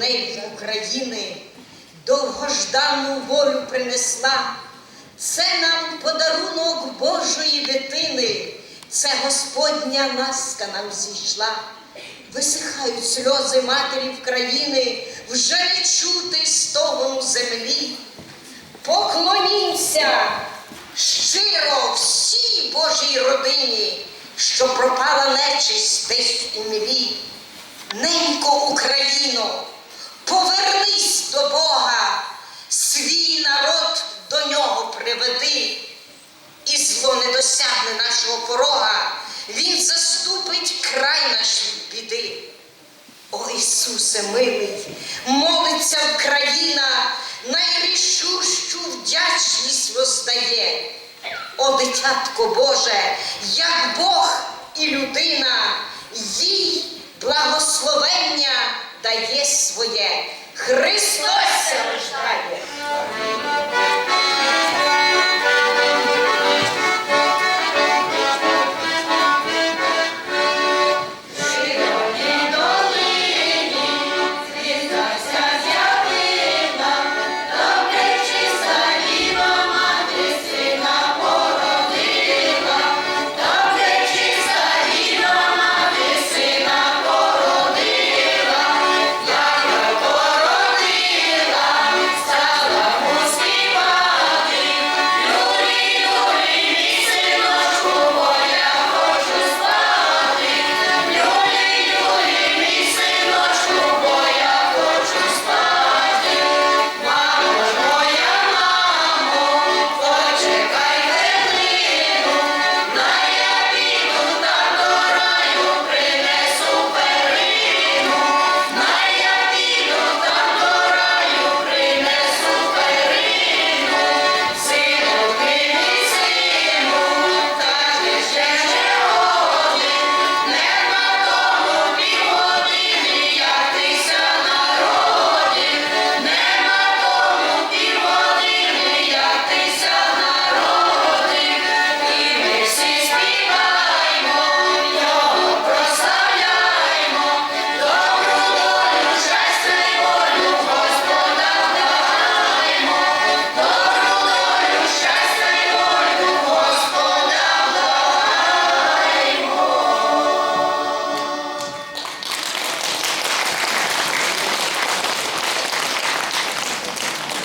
неї України, довгождану волю принесла. Це нам подарунок Божої дитини, це Господня ласка нам зійшла. Висихають сльози матері України, вже не чути стогону землі. Поклонімся щиро всій Божій родині, що пропала нечисть десь у млі. Ненько Україно, повернись до Бога, свій народ до нього приведи, і зло не досягне нашого порога, Він заступить край наш від біди. О Ісусе милий, молиться Україна, найрішущу вдячність воздає. О, дитятко Боже, як Бог і людина, їй благословення дає своє. Христос рождає.